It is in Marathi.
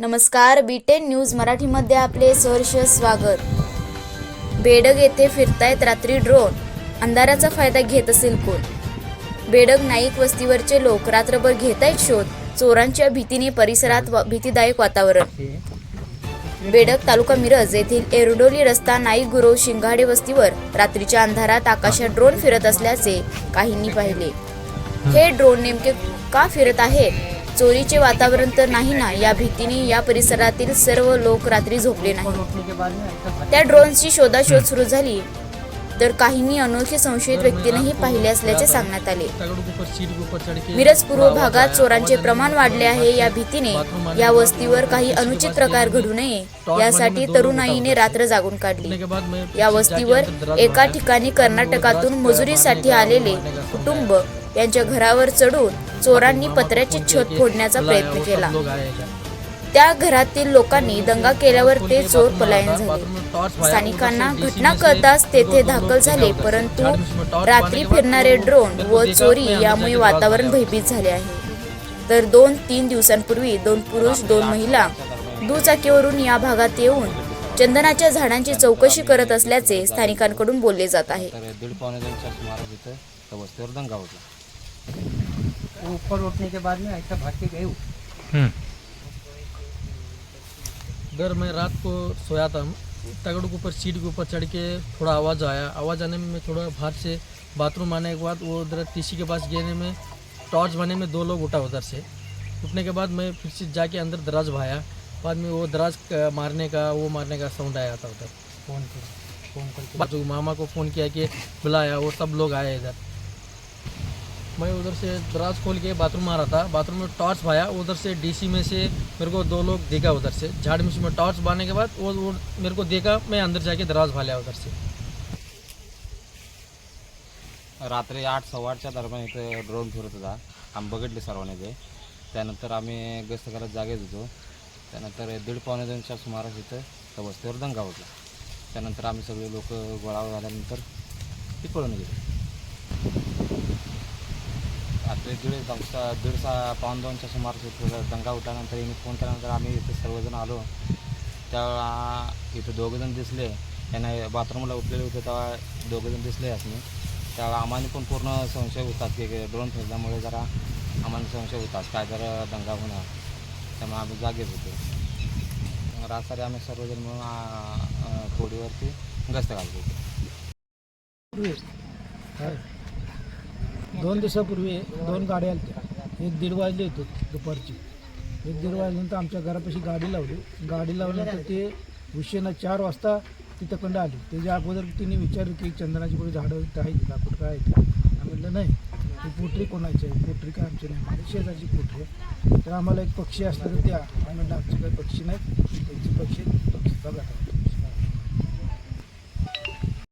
नमस्कार बीटेन न्यूज मराठीमध्ये आपले सहर्ष स्वागत. बेडग येथे फिरतायत रात्री ड्रोन अंधाराचा फायदा घेत असेल कोण? बेडग नाईक वस्तीवरचे लोक रात्रभर घेत आहेत शोध चोरांच्या भीतीने परिसरात भीतीदायक वातावरण. बेडग तालुका मिरज येथील एरडोली रस्ता नाईक गुरव शिंगाडे वस्तीवर रात्रीच्या अंधारात आकाशात ड्रोन फिरत असल्याचे काहींनी पाहिले. हे ड्रोन नेमके का फिरत आहेत? चोरीचे वातावरण तर नाही ना या भीतीने या परिसरातील सर्व लोक रात्री झोपले नाही त्या ड्रोनची शोधाशोध सुरू झाली. तर काहींनी अनोळखी संशयित व्यक्तींनाही पाहिले असल्याचे सांगण्यात आले. मिरज पूर्व भागात चोरांचे प्रमाण वाढले आहे. या भीतीने या वस्तीवर काही अनुचित प्रकार घडू नये. यासाठी तरुणाईने रात्र जागून काढली. या वस्तीवर एका ठिकाणी कर्नाटकातून मजुरीसाठी आलेले कुटुंब यांच्या घरावर चढून चोरांनी पत्र्याची छत फोडण्याचा प्रयत्न केला. त्या घरातील लोकांनी दंगा केल्यावर ते चोर पलायन झाले. स्थानिकांना घटना कळताच तेथे दाखल झाले परंतु रात्री फिरणारे ड्रोन व चोरी यामुळे वातावरण भयभीत झाले आहे. तर दोन तीन दिवसांपूर्वी दोन पुरुष दोन महिला दुचाकीवरून या भागात येऊन चंदनाच्या झाडांची चौकशी करत असल्याचे स्थानिकांकडून बोलले जात आहे. ऊपर उठने के बाद में ऐसा भाग के गए। अगर मैं रात को सोया था तगड़ के ऊपर सीट के ऊपर चढ़ के थोड़ा आवाज़ आया। आवाज़ आने में मैं थोड़ा बाहर से बाथरूम आने के बाद वो उधर तीसी के पास गिरने में टॉर्च बने में दो लोग उठा उधर से। उठने के बाद मैं फिर से जाके अंदर दराज भाया बाद में वो दराज मारने का वो मारने का साउंड आया था उधर। फ़ोन कर फ़ोन करके। बाजू मामा को फ़ोन किया कि बुलाया वो सब लोग आए इधर। मैं उधर से दराज खोल के बाथरूम आ रहा था। बाथरूम में टॉर्च भाया उधर से डीसी में से मेरे को दो लोग देखा उधर से। झाड़ में से मैं टॉर्च बांधने के बाद वो, वो मेरे को देखा मैं अंदर जाके दराज भाल्या उधर से। रात्री आठ सव्वा आठच्या दरम्यान इथं ड्रोन फिरत होता. आम्ही बघितले सर्वांनी ते. त्यानंतर आम्ही गस्त करत जागेत होतो. त्यानंतर दीड पावणे दोनच्या सुमारास इथं तबस्तीवर दंगा होता. त्यानंतर आम्ही सगळे लोक गोळा झाल्यानंतर ती पळून गेली. रात्री दीड दंगसा दीड सहा पाऊण दोनच्या सुमारास इथं दंगा उठल्यानंतर यांनी फोन केल्यानंतर आम्ही इथे सर्वजण आलो. तेव्हा इथं दोघंजण दिसले. यांना बाथरूमला उठलेले होते तेव्हा दोघंजण दिसले असणे तेव्हा आम्हाला पण पूर्ण संशय होतात की ड्रोन फिरल्यामुळे जरा आम्हाला संशय होतात काय तर दंगा होणार. त्यामुळे आम्ही जागेत होतो. रात्री आम्ही सर्वजण म्हणून आ, कोडीवरती गस्त घालतो होतो. दोन दिवसापूर्वी दोन गाड्या आल्या एक दीड वाजले होते दुपारची. एक दीड वाजल्यानंतर आमच्या घरापाशी गाडी लावली. गाडी लावल्यानंतर ते उशिरा चार वाजता तिथं कंड आली. त्याच्या अगोदर तिने विचारलं की चंदनाची कुठे झाडं इथं आहेत का? कुठं काय आहेत का म्हटलं नाही ती पोटरी कोणाची आहे? पोटरी काय आमची नाही. म्हणजे शेजारची पोटरी आहे. तर आम्हाला एक पक्षी असलं तर त्या. आम्ही म्हटलं आमचे काही पक्षी नाहीत. त्यांची पक्षी पक्षी बघा